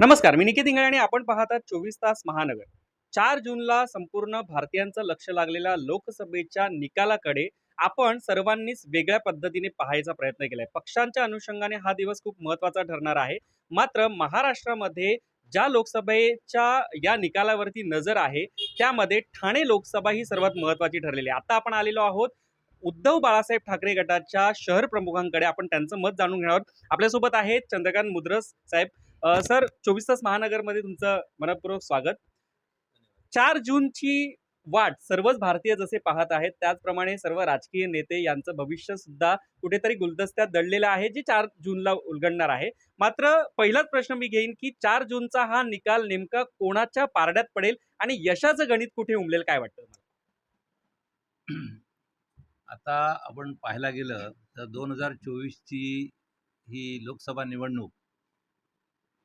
नमस्कार मी निकेत इंगळे आणि आपण पाहतात चोवीस तास महानगर. चार जूनला संपूर्ण भारतीयांचं लक्ष लागलेल्या लोकसभेच्या निकालाकडे आपण सर्वांनीच वेगळ्या पद्धतीने पाहायचा प्रयत्न केलाय. पक्षांच्या अनुषंगाने हा दिवस खूप महत्त्वाचा ठरणार आहे. मात्र महाराष्ट्रामध्ये ज्या लोकसभेच्या या निकालावरती नजर आहे त्यामध्ये ठाणे लोकसभा ही सर्वात महत्वाची ठरलेली आहे. आता आपण आलेलो आहोत उद्धव बाळासाहेब ठाकरे गटाच्या शहर प्रमुखांकडे. आपण त्यांचं मत जाणून घेणार आहोत. आपल्यासोबत आहेत चंद्रकांत मुद्रस साहेब सर चोवीस तास महानगरमध्ये तुमचं मनपूर्वक स्वागत. चार जूनची वाट सर्वच भारतीय जसे पाहत आहेत त्याचप्रमाणे सर्व राजकीय नेते यांचं भविष्य सुद्धा कुठेतरी गुलदस्त्यात दडलेलं आहे जे चार जूनला उलगडणार आहे. मात्र पहिलाच प्रश्न मी घेईन की चार जूनचा हा निकाल नेमका कोणाच्या पारड्यात पडेल आणि यशाचं गणित कुठे उमलेल काय वाटतं मला आता आपण पाहायला गेलं तर दोन हजार चोवीसची ही लोकसभा निवडणूक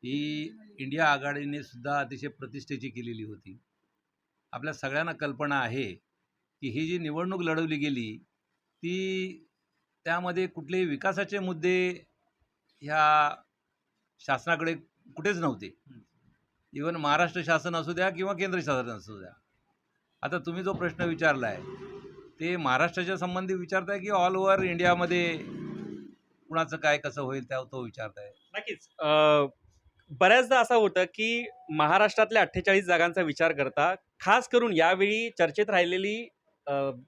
ही इंडिया आघाडीने सुद्धा अतिशय प्रतिष्ठेची केलेली होती. आपल्या सगळ्यांना कल्पना आहे की ही जी निवडणूक लढवली गेली ती त्यामध्ये कुठलेही विकासाचे मुद्दे ह्या शासनाकडे कुठेच नव्हते. इवन महाराष्ट्र शासन असू द्या किंवा केंद्र शासन असू द्या. आता तुम्ही जो प्रश्न विचारला आहे ते महाराष्ट्राच्या संबंधी विचारताय की ऑल ओव्हर इंडियामध्ये कुणाचं काय कसं होईल त्या तो विचारताय? नक्कीच. बऱ्याचदा असं होतं की महाराष्ट्रातल्या अठ्ठेचाळीस जागांचा विचार करता खास करून यावेळी चर्चेत राहिलेली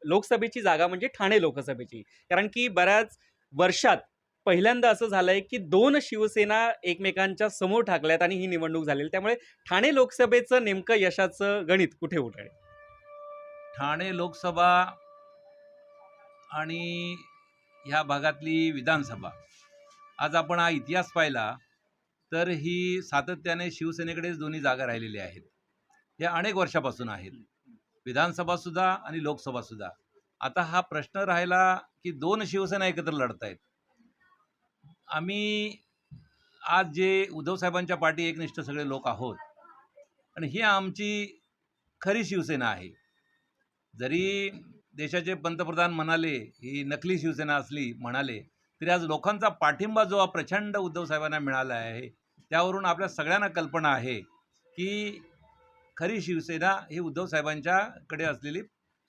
लोकसभेची जागा म्हणजे ठाणे लोकसभेची. कारण की बऱ्याच वर्षात पहिल्यांदा असं झालंय की दोन शिवसेना एकमेकांच्या समोर ठाकल्यात आणि ही निवडणूक झालेली. त्यामुळे ठाणे लोकसभेचं नेमकं यशाचं गणित कुठे उठेल ठाणे लोकसभा आणि ह्या भागातली विधानसभा. आज आपण हा इतिहास पाहिला. तर ही सातत्याने शिवसेनेकडेच दोन्ही जागा राहिलेल्या आहेत. या अनेक वर्षापासून आहेत. विधानसभासुद्धा आणि लोकसभासुद्धा आता हा प्रश्न राहिला की दोन शिवसेना एकत्र लढत आहेत आम्ही आज जे उद्धव साहेबांच्या पाठी एकनिष्ठ सगळे लोक आहोत आणि ही आमची खरी शिवसेना आहे. जरी देशाचे पंतप्रधान म्हणाले ही नकली शिवसेना असली म्हणाले तरी आज लोकांचा पाठिंबा जो हा प्रचंड उद्धव साहेबांना मिळाला आहे त्यावरून आपल्या सगळ्यांना कल्पना आहे की खरी शिवसेना ही उद्धव साहेबांच्याकडे असलेली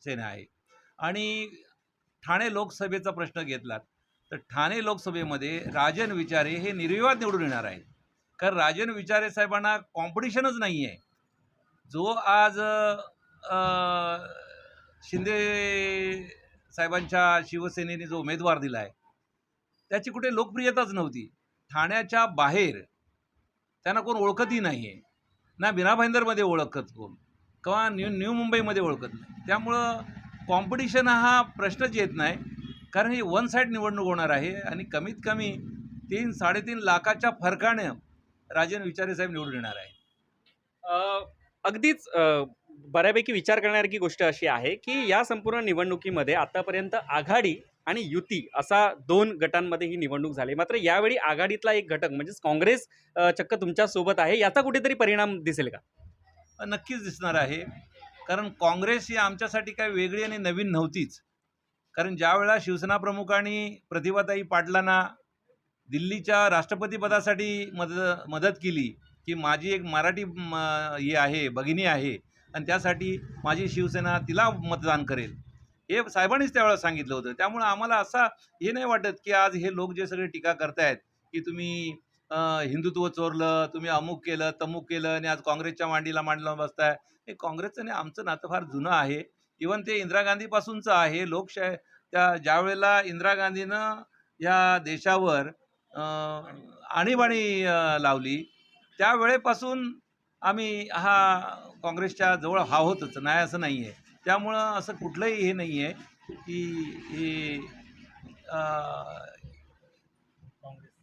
सेना आहे. आणि ठाणे लोकसभेचा प्रश्न घेतलात तर ठाणे लोकसभेमध्ये राजन विचारे हे निर्विवाद निवडून येणार आहेत. कारण राजन विचारे साहेबांना कॉम्पिटिशनच नाही आहे जो आज शिंदे साहेबांच्या शिवसेनेने जो उमेदवार दिला आहे त्याची कुठे लोकप्रियताच नव्हती. ठाण्याच्या बाहेर त्यांना कोण ओळखतही नाही आहे ना बिना भाईंदरमध्ये ओळखत कोण किंवा न्यू न्यू मुंबईमध्ये ओळखत नाही. त्यामुळं कॉम्पिटिशन हा प्रश्नच येत नाही. कारण ही वन साईड निवडणूक होणार आहे आणि कमीत कमी तीन साडेतीन लाखाच्या फरकाने राजन विचारे साहेब निवडून येणार आहे अगदीच बऱ्यापैकी विचार करण्यासारखी गोष्ट अशी आहे की या संपूर्ण निवडणुकीमध्ये आतापर्यंत आघाडी आणि युती असा दोन गटांमध्ये ही निवडणूक झाली. मात्र यावेळी आघाडीतला एक घटक म्हणजेच काँग्रेस चक्क तुमच्यासोबत आहे. याचा कुठेतरी परिणाम दिसेल का? नक्कीच दिसणार आहे. कारण काँग्रेस ही आमच्यासाठी काही वेगळी आणि नवीन नव्हतीच. कारण ज्या वेळा शिवसेना प्रमुखांनी प्रतिभाताई पाटलांना दिल्लीच्या राष्ट्रपतीपदासाठी मद मदत केली की माझी एक मराठी म, हे आहे भगिनी आहे आणि त्यासाठी माझी शिवसेना तिला मतदान करेल. हे साहेबांनीच त्यावेळेला सांगितलं होतं. त्यामुळं आम्हाला असा हे नाही वाटत की आज हे लोक जे सगळे टीका करतायत की तुम्ही हिंदुत्व चोरलं तुम्ही अमुक केलं तमुक केलं आणि आज काँग्रेसच्या मांडीला मांडला बसताय. हे काँग्रेसचं आणि आमचं नातं फार जुनं आहे. इवन ते इंदिरा गांधीपासूनचं आहे. लोकशाही त्या ज्यावेळेला इंदिरा गांधीनं या देशावर आणीबाणी लावली त्यावेळेपासून आम्ही हा काँग्रेसच्या जवळ हा होतच. नाही असं नाही आहे त्यामुळं असं कुठलंही हे नाही आहे की हे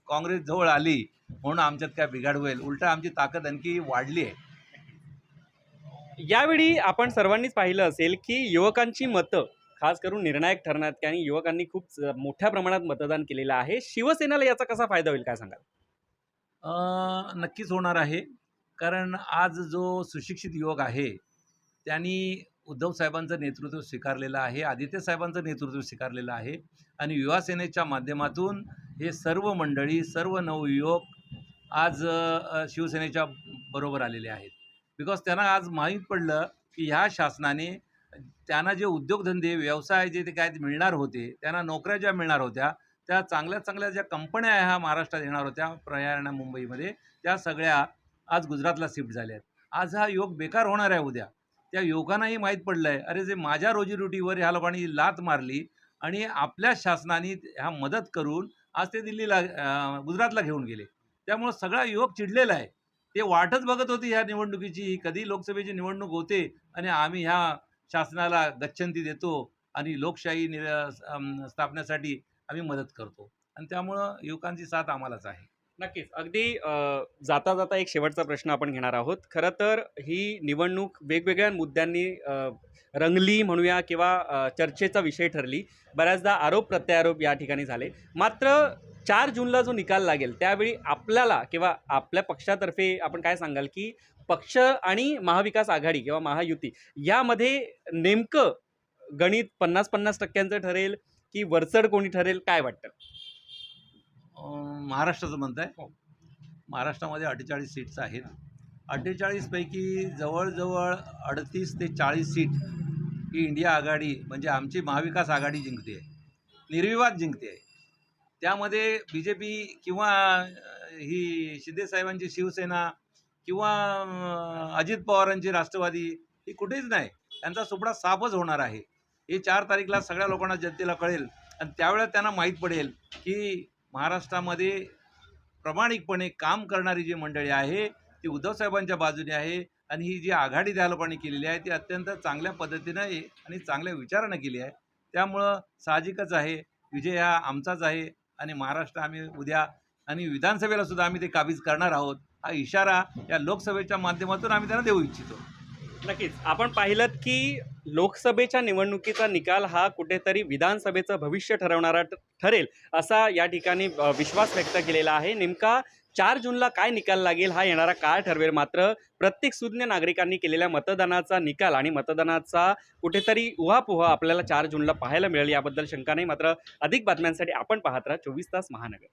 काँग्रेस जवळ आली म्हणून आमच्यात काय बिघाड होईल. उलट आमची ताकद आणखी वाढली आहे. यावेळी आपण सर्वांनीच पाहिलं असेल की युवकांची मतं खास करून निर्णायक ठरणार आणि युवकांनी खूप मोठ्या प्रमाणात मतदान केलेलं आहे. शिवसेनेला याचा कसा फायदा होईल काय सांगाल? नक्कीच होणार आहे. कारण आज जो सुशिक्षित युवक आहे त्यांनी उद्धव साहेबांचं नेतृत्व स्वीकारलेलं आहे आदित्य साहेबांचं नेतृत्व स्वीकारलेलं आहे आणि युवासेनेच्या माध्यमातून हे सर्व मंडळी सर्व नवयुवक आज शिवसेनेच्या बरोबर आलेले आहेत. बिकॉज त्यांना आज माहीत पडलं की ह्या शासनाने त्यांना जे उद्योगधंदे व्यवसाय जे ते काय ते मिळणार होते त्यांना नोकऱ्या ज्या मिळणार होत्या त्या चांगल्या चांगल्या ज्या कंपन्या ह्या महाराष्ट्रात येणार होत्या प्रयाणा मुंबईमध्ये त्या सगळ्या आज गुजरातला शिफ्ट झाल्या आहेत. आज हा योग बेकार होणार आहे उद्या. त्या युवकांनाही माहीत पडलं आहे अरे जे माझ्या रोजीरोटीवर ह्या लोकांनी लात मारली आणि आपल्या शासनाने ह्या मदत करून आज ते दिल्लीला गुजरातला घेऊन गेले. त्यामुळं सगळा युवक चिडलेला आहे. ते वाटच बघत होती ह्या निवडणुकीची कधी लोकसभेची निवडणूक होते आणि आम्ही ह्या शासनाला गच्छंती देतो आणि लोकशाही नि स्थापण्यासाठी आम्ही मदत करतो. आणि त्यामुळं युवकांची साथ आम्हालाच आहे. नक्कीच. अगदी जाता जाता एक शेवटचा प्रश्न आपण घेणार आहोत. खरं तर ही निवडणूक वेगवेगळ्या मुद्द्यांनी रंगली म्हणूया किंवा चर्चेचा विषय ठरली. बऱ्याचदा आरोप प्रत्यारोप या ठिकाणी झाले. मात्र चार जूनला जो निकाल लागेल त्यावेळी आपल्याला किंवा आपल्या पक्षातर्फे आपण काय सांगाल की पक्ष आणि महाविकास आघाडी किंवा महायुती यामध्ये नेमकं गणित पन्नास पन्नास टक्क्यांचं ठरेल की वरचढ कोणी ठरेल काय वाटतं? महाराष्ट्राचं म्हणताय हो. महाराष्ट्रामध्ये अठ्ठेचाळीस सीट्स आहेत. अठ्ठेचाळीसपैकी जवळजवळ अडतीस ते चाळीस सीट ही इंडिया आघाडी म्हणजे आमची महाविकास आघाडी जिंकते. निर्विवाद जिंकते. त्यामध्ये बी जे पी किंवा ही शिंदेसाहेबांची शिवसेना किंवा अजित पवारांची राष्ट्रवादी ही कुठेच नाही. त्यांचा सुपडा साफच होणार आहे. हे चार तारीखला सगळ्या लोकांना जनतेला कळेल आणि त्यावेळेस त्यांना माहीत पडेल की महाराष्ट्रामध्ये प्रामाणिकपणे काम करणारी जी मंडळी आहे ती उद्धवसाहेबांच्या बाजूने आहे आणि ही जी आघाडी त्या लोकांनी केलेली आहे ती अत्यंत चांगल्या पद्धतीनं आहे आणि चांगल्या विचारानं केली आहे. त्यामुळं साहजिकच आहे विजय हा आमचाच आहे आणि महाराष्ट्र आम्ही उद्या आणि विधानसभेला सुद्धा आम्ही ते काबीज करणार आहोत. हा इशारा या लोकसभेच्या माध्यमातून आम्ही त्यांना देऊ इच्छितो. नक्कीच. आपण पाहिलं की लोकसभेच्या निवडणुकीचा निकाल हा कुठेतरी विधानसभेचं भविष्य ठरवणारा ठरेल असा या ठिकाणी विश्वास व्यक्त केलेला आहे. नेमका चार जूनला काय निकाल लागेल हा येणारा काळ ठरवेल. मात्र प्रत्येक सुज्ञ नागरिकांनी केलेल्या मतदानाचा निकाल आणि मतदानाचा कुठेतरी उहापोहा आपल्याला चार जूनला पाहायला मिळेल याबद्दल शंका नाही. मात्र अधिक बातम्यांसाठी आपण पाहत राहा चोवीस तास महानगर.